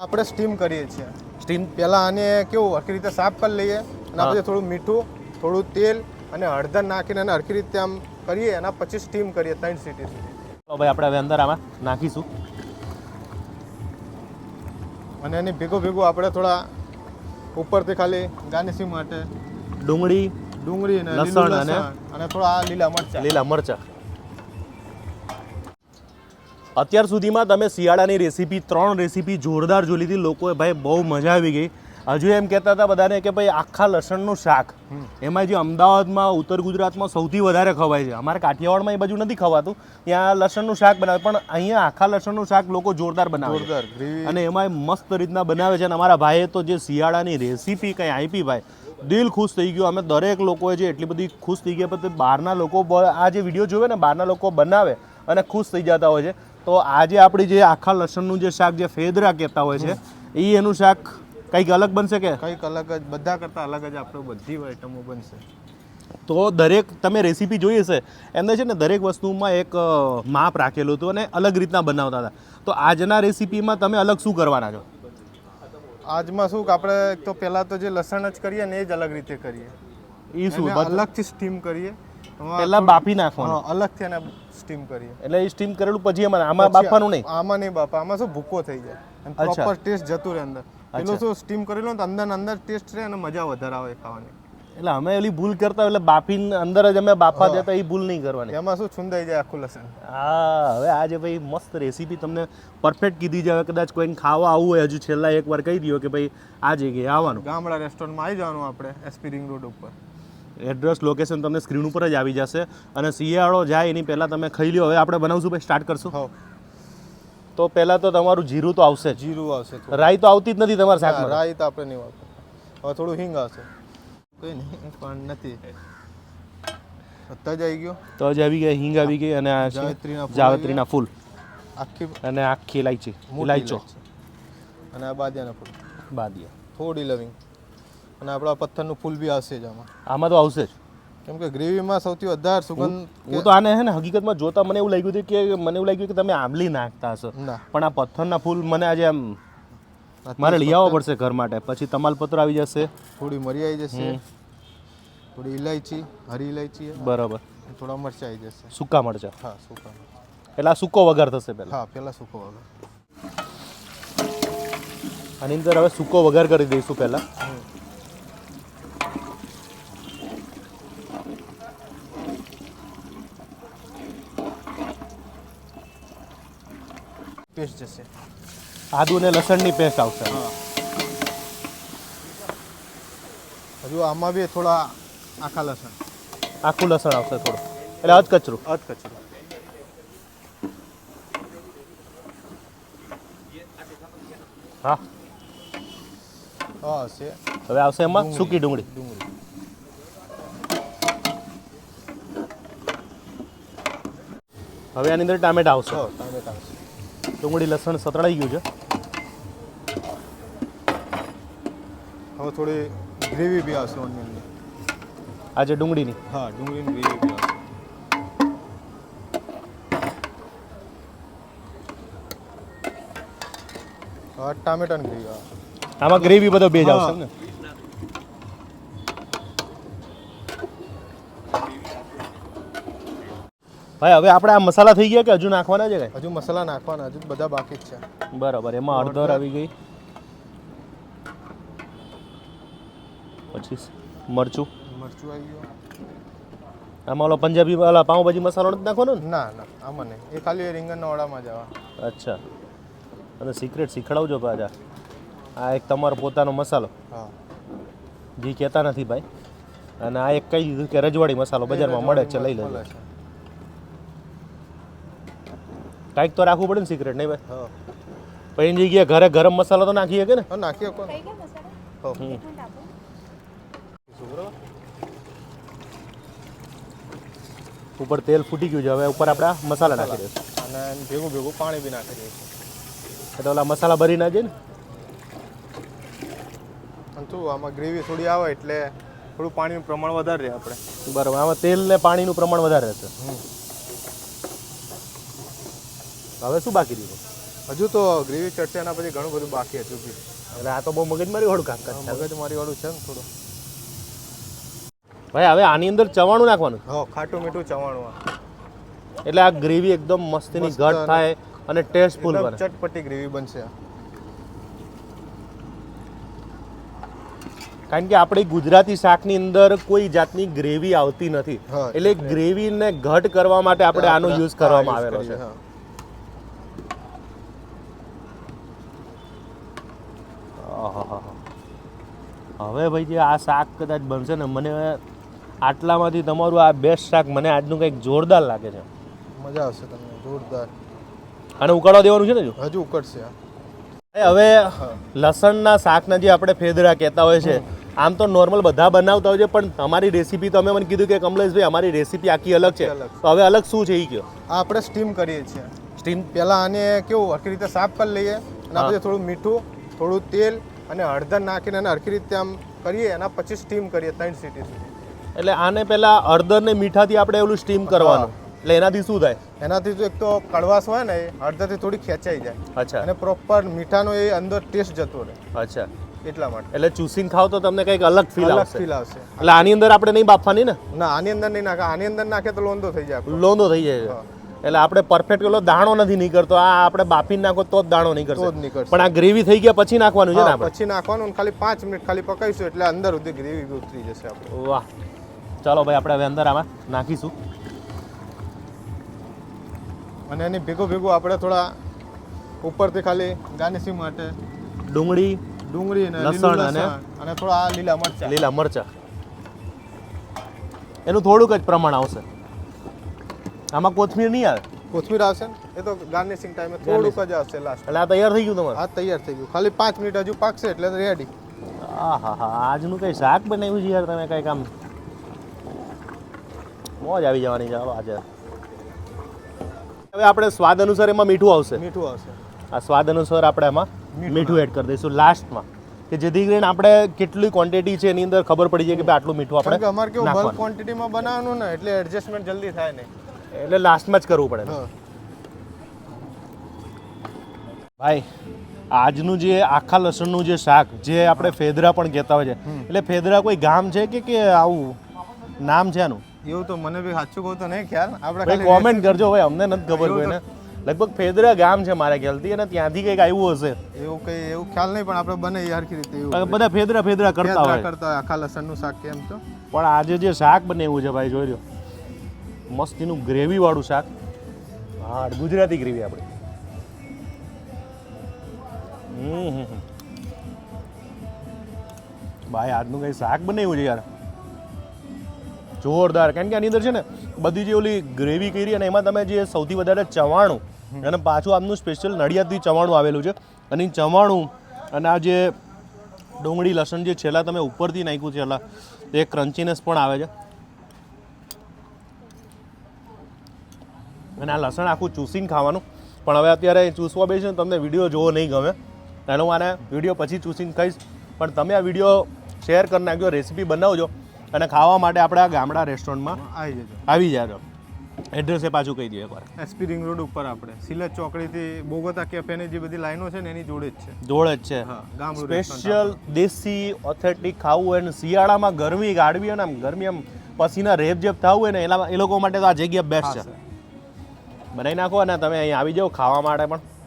આપણે સ્ટીમ કરીએ છીએ. સ્ટીમ પહેલાં આને કેવું હરખી રીતે સાફ કરી લઈએ અને. પછી થોડું મીઠું થોડું તેલ અને હળદર નાખીને એને હરખી રીતે આમ કરીએ એના પછી સ્ટીમ કરીએ ત્રણ સીટી સુધી. ભાઈ આપણે હવે અંદર આમાં નાખીશું. અને એની ભેગું ભેગું આપણે થોડા ઉપરથી ખાલી ગાર્નિશિંગ માટે ડુંગળી ડુંગળી અને લસણ અને- થોડા આ લીલા મરચાં. લીલા મરચા. અત્યાર સુધીમાં તમે શિયાળાની રેસીપી ત્રણ રેસીપી જોરદાર જોઈ લીધી લોકોએ ભાઈ બહુ મજા આવી ગઈ. હજુ એમ કહેતા હતા બધાને કે ભાઈ આખા લસણનું શાક એમાં જે અમદાવાદમાં ઉત્તર ગુજરાતમાં સૌથી વધારે ખવાય છે. અમારે કાઠિયાવાડમાં એ બાજુ નથી ખવાતું. ત્યાં લસણનું શાક બનાવે પણ અહીંયા આખા લસણનું શાક લોકો જોરદાર બનાવે અને એમાં મસ્ત રીતના બનાવે છે. અને અમારા ભાઈએ તો જે શિયાળાની રેસીપી કંઈ આપી ભાઈ દિલ ખુશ થઈ ગયું. અમે દરેક લોકોએ જે એટલી બધી ખુશ થઈ ગયા. પછી બહારના લોકો આ જે વીડિયો જોવે ને બહારના લોકો બનાવે અને ખુશ થઈ જતા હોય છે. તો આજે આપણી જે આખા લસણનું જે શાક જે ફેદરા કહેતા હોય છે એ એનું શાક કંઈક અલગ બનશે કે? કંઈક અલગ જ બધા કરતાં અલગ જ આપણે બધી આઈટમો બનશે. તો દરેક તમે રેસીપી જોઈ હશે એમને છે ને દરેક વસ્તુમાં એક માપ રાખેલું હતું અને અલગ રીતના બનાવતા હતા. તો આજના રેસીપીમાં તમે અલગ શું કરવાના છો? આજમાં શું કે આપણે એક તો પહેલાં તો જે લસણ જ કરીએ ને એ જ અલગ રીતે કરીએ. એ શું અલગથી સ્ટીમ કરીએ. પહેલા બાફી નાખવાનું. અલગથી એને સ્ટીમ કરીએ. એટલે એ સ્ટીમ કરેલું પછી એમાં આમાં બાફવાનું નહીં? આમાં નહીં બાપા આમાં શું ભૂકો થઈ જાય. અને. પ્રોપર ટેસ્ટ જતું રહે અંદર. પેલું શું સ્ટીમ કરેલું તો અંદર અંદર ટેસ્ટ રહે અને મજા વધારે આવે ખાવાની. એટલે અમે એલી ભૂલ કરતા એટલે બાફી અંદર જ અમે બાફા દેતા એ ભૂલ નહીં કરવાની. એમાં શું છુંદાઈ જાય આખું લસણ. હા હવે આજે ભાઈ મસ્ત રેસીપી તમને પરફેક્ટ કીધી છે. હવે કદાચ કોઈને ખાવા આવવું હોય હજુ છેલ્લા એકવાર કહી દો કે ભાઈ આ જગ્યાએ આવવાનું. ગામડા રેસ્ટોરન્ટમાં આવી જવાનું આપણે એસપી રિંગ રોડ ઉપર. એડ્રેસ લોકેશન તમને સ્ક્રીન ઉપર જ આવી જશે. અને શિયાળો જાય એની પહેલાં તમે ખાઈ લ્યો. હવે આપણે બનાવશું ભાઈ સ્ટાર્ટ કરશું. હો તો પહેલાં તો તમારું જીરું તો આવશે જીરું આવશે. રાઈ તો આવતી જ નથી તમારા શાકમાં. રાઈ તો આપણે નહીં આવતું હવે થોડું હિંગ આવશે. કોઈ નહીં પણ નથી. તજ આવી ગયો. તજ આવી ગઈ હિંગ આવી ગઈ અને જાવત્રીના ફૂલ આખી અને આખી ઇલાયચી ઇલાયચો અને આ બાદિયાના ફૂલ. બાદિયા. થોડી લવિંગ. અને આપણા પથ્થરનું ફૂલ બી આવશે જ આમાં. આમાં તો આવશે જ. કેમ કે ગ્રેવીમાં સૌથી વધારે સુગંધ હું તો આને હે ને હકીકતમાં જોતા મને એવું લાગ્યું હતું કે મને એવું લાગ્યું કે તમે આંબલી નાખતા હશો. પણ આ પથ્થરના ફૂલ મને આજે આમ મારે લઈ આવવો પડશે ઘર માટે. પછી તમાલપત્ર આવી જશે. થોડી મરી આવી જશે થોડી ઇલાયચી હરી ઇલાયચી બરાબર. થોડા મરચાં આવી જશે. સૂકા મરચા. હા સૂકા એટલે આ સૂકો વઘાર થશે પહેલાં. હા પહેલાં સૂકો વગર આની અંદર હવે સૂકો વઘાર કરી દઈશું પહેલાં. પેસ્ટ જશે. આદુ અને લસણની પેસ્ટ આવશે. હા. હજુ આમાં બી થોડા આખા લસણ. આખું લસણ આવશે થોડું. એટલે અધ કચરું. અધ કચરું. હા. હા હશે હવે આવશે એમાં? સૂકી ડુંગળી. ડુંગળી. હવે આની અંદર ટામેટા આવશે. ટામેટા આવશે. ડુંગળી લસણ સતળાઈ ગયું છે. હવે થોડી ગ્રેવી બી આવશે ઓનિયનની આ જે ડુંગળીની? હા ડુંગળીની ગ્રેવી બી આવશે હવે ટામેટાની ગ્રેવી આવે. આમાં ગ્રેવી બધો બેજ આવશે ને? ભાઈ હવે આપણે આ મસાલા થઈ ગયા કે હજુ નાખવાના છે હજુ મસાલા નાખવાના હજુ બધા બાકી જ છે. બરાબર એમાં હળદર આવી ગઈ. પછી મરચું. મરચું આવી ગયું. આમાં ઓલો પંજાબી વાળા પાઉંભાજી મસાલો નથી નાખવાનો ને? ના ના આમાં નહીં. એ ખાલી રીંગણના વડામાં જવા અચ્છા. અને સિક્રેટ શીખડાવજો પાછા. આ એક તમારો પોતાનો મસાલો. હા. જે કહેતા નથી ભાઈ. અને આ એક કહી દીધું કે રજવાડી મસાલો બજારમાં મળે છે લઈ લેજો મળે છે. કાંઈક તો રાખવું પડે ને સિક્રેટ નહીં ભાઈ? પછી એની જગ્યાએ ઘરે ગરમ મસાલો તો નાખીએ કે ને? નાખીએ. ઉપર તેલ ફૂટી ગયું છે હવે ઉપર આપણે મસાલા નાખી દઈશું. અને ભેગું ભેગું પાણી બી નાખી દઈશું. એટલે ઓલા મસાલા ભરી ના. જાય ને શું આમાં ગ્રેવી થોડી આવે એટલે થોડું પાણીનું પ્રમાણ વધારે રહે આપણે. બરાબર આમાં તેલ ને પાણીનું પ્રમાણ વધારે રહેશે. હમ. હવે શું બાકી રહ્યું? હજુ તો ગ્રેવી એના પછી ઘણું બધું બાકી હતું એટલે આ તો બહુ મગજમારી વાળું કામ છે મગજમારી વાળું છે ને થોડું. ભાઈ હવે આની અંદર ચવાણું નાખવાનું? હા ખાટું મીઠું ચવાણું એટલે આ ગ્રેવી એકદમ મસ્તીની ઘટ થાય અને ટેસ્ટફુલ બને. ચટપટી ગ્રેવી બનશે કારણ કે આપણે ગુજરાતી શાકની અંદર કોઈ જાતની ગ્રેવી આવતી નથી. એટલે ગ્રેવીને ઘટ કરવા માટે આપણે આનો યુઝ કરવામાં આવેલો છે કરીએ, હા. આહાહા. હવે ભાઈ જે આ શાક કદાચ બનશે ને મને આટલામાંથી તમારું આ બેસ્ટ શાક મને આજનું કંઈક જોરદાર લાગે છે. મજા આવશે તમને જોરદાર. અને ઉકાળવા દેવાનું છે ને જો હજુ ઉકળશે હવે લસણના શાકના જે આપણે ફેદરા કહેતા હોય છે આમ તો નોર્મલ બધા બનાવતા હોય છે પણ તમારી રેસીપી તમે મને કીધું કે કમલેશભાઈ અમારી રેસીપી આખી અલગ છે. તો હવે અલગ શું છે એ કયો? આપણે સ્ટીમ કરીએ છીએ. સ્ટીમ પહેલાં આને કેવું આખી રીતે સાફ કરી લઈએ અને આપણે થોડું મીઠું થોડું તેલ અને હળદર નાખીને એને હરખી રીતે આમ કરીએ એના પછી સ્ટીમ કરીએ ત્રણ સીટી સુધી. એટલે આને પહેલા હળદર ને મીઠાથી આપણે એવું સ્ટીમ કરવાનું. એટલે એનાથી શું થાય? એનાથી તો એક તો કડવાશ હોય ને એ હળદરથી થોડી ખેંચાઈ જાય. અચ્છા. અને પ્રોપર મીઠાનો એ અંદર ટેસ્ટ જતો રહે. અચ્છા. એટલા માટે. એટલે ચૂસીને ખાવ તો તમને કંઈક અલગ ફીલ અલગ ફીલ આવશે. એટલે આની અંદર આપણે નહીં બાફવાની ને? ના આની અંદર નહીં નાખે. આની અંદર નાખે તો લોંદો થઈ જાય. લોંદો થઈ જાય. એટલે આપણે પરફેક્ટ પેલો દાણો નથી નીકળતો. આ આપણે બાફી નાખો તો જ દાણો નીકળશે. પણ આ ગ્રેવી થઈ ગયા પછી નાખવાનું છે ને પછી નાખવાનું ખાલી પાંચ મિનિટ ખાલી પકાવીશું એટલે અંદર સુધી ગ્રેવી ઉતરી જશે આપણે. વાહ. ચાલો ભાઈ આપણે હવે અંદર આમાં નાખીશું. અને એની ભેગું ભેગું આપણે થોડા ઉપરથી ખાલી ગાર્નિશિંગ માટે ડુંગળી ડુંગળી અને લસણ અને- અને થોડા આ લીલા મરચા. લીલા મરચા. એનું થોડુંક જ પ્રમાણ આવશે. આમાં કોથમીર નહીં આવે? કોથમીર આવશે ને? એ તો ગાર્નિશિંગ ટાઈમે થોડુંક જ આવશે લાસ્ટ એટલે આ તૈયાર થઈ ગયું તમારું? આ તૈયાર થઈ ગયું. ખાલી પાંચ મિનિટ હજુ પાકશે એટલે રેડી હા હા હા આજનું કઈ શાક બનાવ્યું છે યાર તમે કઈ કામ મોજ આવી જવાની છે આજે. હવે આપણે સ્વાદ અનુસાર એમાં મીઠું આવશે. મીઠું આવશે. આ સ્વાદ અનુસાર આપણે એમાં મીઠું એડ કરી દઈશું લાસ્ટમાં કે જેથી કરીને આપણે કેટલી ક્વોન્ટિટી છે એની અંદર ખબર પડી જાય કે ભાઈ આટલું મીઠું આપણે અમારે કેવું બલ્ક ક્વોન્ટિટીમાં બનાવવાનું ને એટલે એડજસ્ટમેન્ટ જલ્દી થાય નહીં. એટલે લાસ્ટમાં જ કરવું પડે ને. ભાઈ આજનું જે આખા લસણનું જે શાક જે આપણે ફેદરા પણ કહેતા હોય છે એટલે ફેદરા કોઈ ગામ છે કે કે આવું નામ છે આનું? એવું તો મને બી સાચું કહું તો નહીં ખ્યાલ આપણે કોમેન્ટ કરજો ભાઈ અમને નથી ખબર કોઈને લગભગ ફેદરા ગામ છે મારા ખ્યાલથી અને ત્યાંથી કંઈક આવ્યું હશે. એવું કંઈ એવું ખ્યાલ નહીં પણ આપણે બને હરખી રીતે બધા ફેદરા ફેદરા કરતા હોય. કરતા આખા લસણનું શાક કેમ તો. પણ આજે જે શાક બને એવું છે ભાઈ જોઈ લો મસ્તીનું ગ્રેવીવાળું શાક. હા ગુજરાતી ગ્રેવી આપણે. ભાઈ આજનું કંઈ શાક બનાવ્યું છે યાર. જોરદાર. કારણ કે આની અંદર છે ને બધી જે ઓલી ગ્રેવી કરી અને એમાં તમે જે સૌથી વધારે ચવાણું અને પાછું આમનું સ્પેશિયલ નડિયાદથી ચવાણું આવેલું છે. અને ચવાણું અને આ જે ડુંગળી લસણ જે છેલ્લા તમે ઉપરથી નાખ્યું છે છેલ્લા તે ક્રન્ચીનેસ પણ આવે છે. અને આ લસણ આખું ચૂસીને ખાવાનું. પણ હવે અત્યારે ચૂસવા બેસીને તમને વીડિયો જોવો નહીં ગમે. એનો મને વીડિયો પછી ચૂસીને ખાઈશ. પણ તમે આ વીડિયો શેર કરી નાખજો રેસીપી બનાવજો અને ખાવા માટે આપણે આ ગામડા રેસ્ટોરન્ટમાં આવી જજો. આવી જાજો. એડ્રેસ એ પાછું કહી દઈએ એકવાર. એસપી રિંગ રોડ ઉપર આપણે. સિલેટ ચોકડીથી બોગોતા કેફેની જે બધી લાઈનો છે ને એની જોડે જ છે. જોડે જ છે. હા સ્પેશિયલ દેશી ઓથેન્ટિક ખાવું હોય ને શિયાળામાં ગરમી ગાળવી હોય ને આમ ગરમી આમ પસીના રેપ જેપ થવું હોય ને એના એ લોકો માટે તો આ જગ્યા બેસ્ટ છે. બનાવી નાખો અને તમે અહીં આવી જાઓ ખાવા માટે પણ.